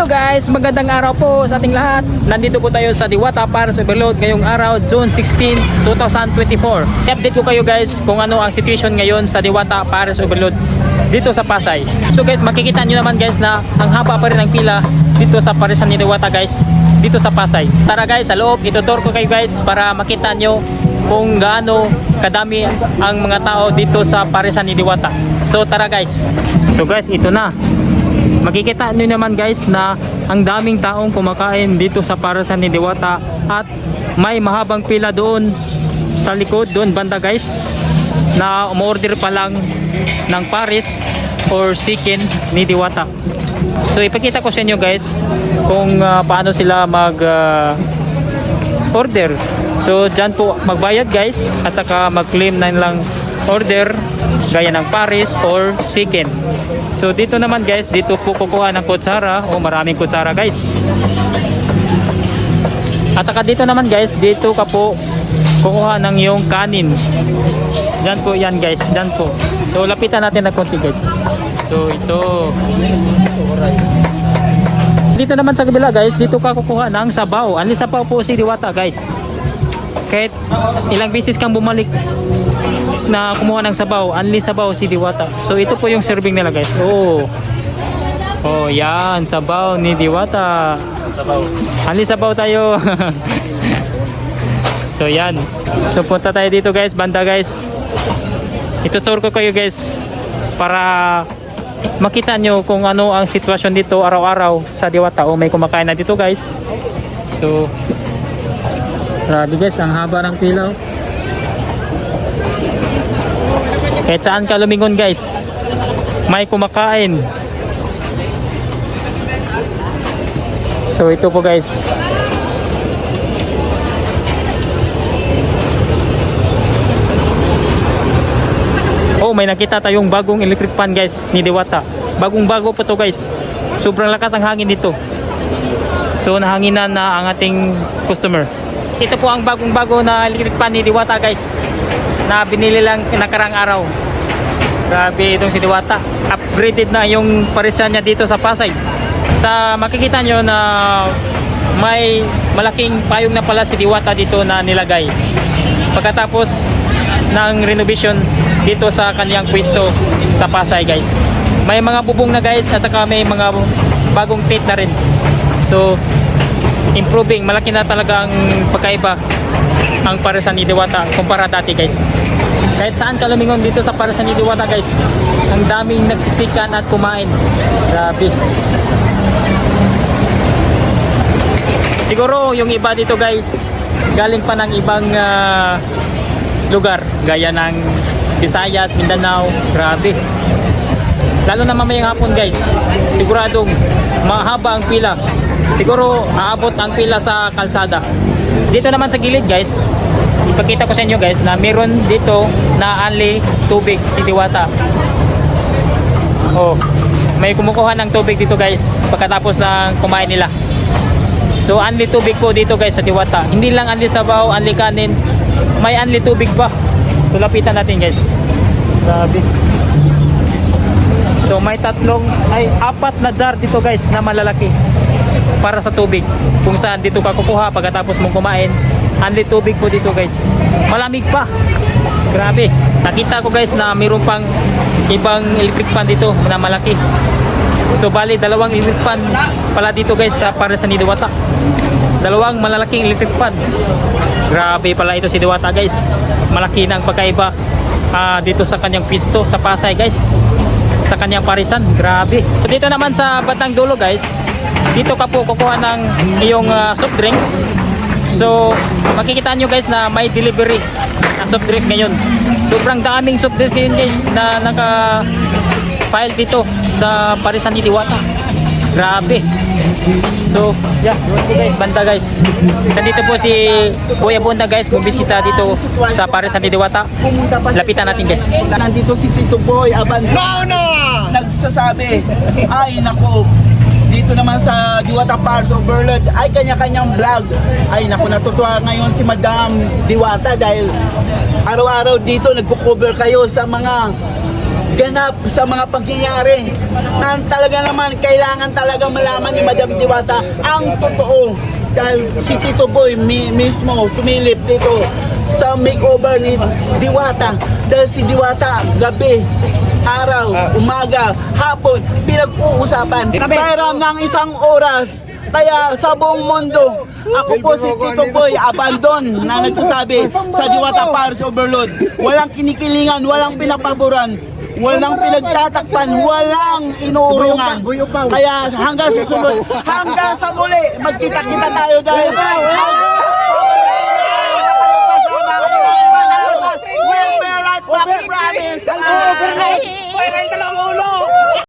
Hello guys, magandang araw po sa ating lahat. Nandito po tayo sa Diwata Paris Overload ngayong araw, June 16, 2024. I-update ko kayo guys kung ano ang situation ngayon sa Diwata Paris Overload dito sa Pasay. So guys, makikita nyo naman guys na ang haba pa rin ng pila dito sa Parisan ni Diwata guys, dito sa Pasay. Tara guys, sa loob, itutur ko kayo guys para makita nyo kung gaano kadami ang mga tao dito sa Parisan ni Diwata. So tara guys. So guys, ito na makikita nyo naman guys na ang daming taong kumakain dito sa Parasan ni Diwata at may mahabang pila doon sa likod doon banda guys na umorder pa lang ng Paris or chicken ni Diwata. So ipakita ko sa inyo guys kung ah, paano sila mag ah, order. So dyan po magbayad guys at saka mag claim na lang order gaya ng Paris or chicken so dito naman guys dito po kukuha ng kutsara. O maraming kutsara guys. At saka dito naman guys dito ka po kukuha ng yung kanin. Dyan po yan guys. Dyan po. So lapitan natin ng konti guys. So ito. Dito naman sa kabila guys dito ka kukuha ng sabaw. Anli sabaw po si Diwata guys. Kahit ilang beses kang bumalik na kumuha ng sabaw anli sabaw si Diwata. So ito po yung serving nila guys. Oh oh yan sabaw ni Diwata. Anli sabaw tayo. So yan. So punta tayo dito guys. Banda guys. Itutur ko kayo guys para makita nyo kung ano ang sitwasyon dito araw-araw sa Diwata o may kumakain na dito guys. So grabe guys. Ang haba ng pilaw kahit saan ka lumingon guys may kumakain so ito po guys Oh, may nakita tayong bagong electric fan guys ni Diwata. Bagong bago po to guys. Sobrang lakas ang hangin dito. So nahanginan na ang ating customer. Ito po ang bagong bago na electric fan ni Diwata guys. Na binili lang nakarang araw. Grabe itong si. Upgraded na yung parisan niya dito sa Pasay. Sa makikita nyo na may malaking payong na pala si Diwata dito na nilagay. Pagkatapos ng renovation dito sa kanyang pwesto sa Pasay guys. May mga bubong na guys at saka may mga bagong pit na rin. So improving, malaki na talaga ang pagkaiba ang Parisan ni Diwata kumpara dati guys. Kahit saan ka lumingon dito sa Parisan ni Diwata guys, ang daming nagsiksikan at kumain. Grabe. Siguro yung iba dito guys, galing pa ng ibang ah, lugar gaya ng Visayas, Mindanao, grabe. Lalo na mamayang hapon guys, siguradong mahaba ang pila. Siguro aabot ang pila sa kalsada. Dito naman sa gilid guys, ipakita ko sa inyo guys na meron dito na only tubig si Diwata. Oh, may kumukuha ng tubig dito guys pagkatapos ng kumain nila. So only tubig po dito guys sa Diwata. Hindi lang only sabaw, only kanin. May only tubig pa. So lapitan natin guys. Grabe. So may tatlong ay apat na jar dito guys na malalaki para sa tubig. Kung saan dito ka kukuha pagkatapos mong kumain. Only tubig po dito guys. Malamig pa. Grabe. Nakita ko guys na mayroon pang ibang electric fan dito na malaki. So bali dalawang electric fan pala dito guys sa para sa Nidiwata. Dalawang malalaking electric fan. Grabe pala ito si Diwata guys. Malaki na ang pagkaiba ah, dito sa kanyang pisto sa Pasay guys. Sa kanyang parisan. Grabe. So, dito naman sa batang dulo guys. Dito ka po kukuha ng iyong ah, soft drinks. So makikita nyo guys na may delivery ng soft drinks ngayon. Sobrang daming soft drinks ngayon guys na naka file dito sa Parisan ni Diwata. Grabe. So, yeah, po guys, banda guys. Nandito po si Kuya Bunda guys, bumisita dito sa Parisan ni Diwata. Lapitan natin guys. Nandito si Tito Boy Abandon. Nagsasabi, ay nako, dito naman sa Diwata Pars Overload ay kanya-kanyang vlog. Ay naku, natutuwa ngayon si Madam Diwata dahil araw-araw dito nagko-cover kayo sa mga ganap sa mga pangyayari na talaga naman kailangan talaga malaman ni Madam Diwata ang totoo. Dahil si Tito Boy mi- mismo sumilip dito sa makeover ni Diwata. Dahil si Diwata gabi araw, umaga, hapon, pinag-uusapan. Pera ng isang oras. Kaya sa buong mundo, ako po si Tito Boy Abandon na nagsasabi sa Diwata Paris Overload. Walang kinikilingan, walang pinapaboran, walang pinagtatakpan, walang inuurungan. Kaya hanggang sa sunod, hanggang sa muli, magkita-kita tayo dahil Right back, promise. Hoy, kayo dalawang ulo!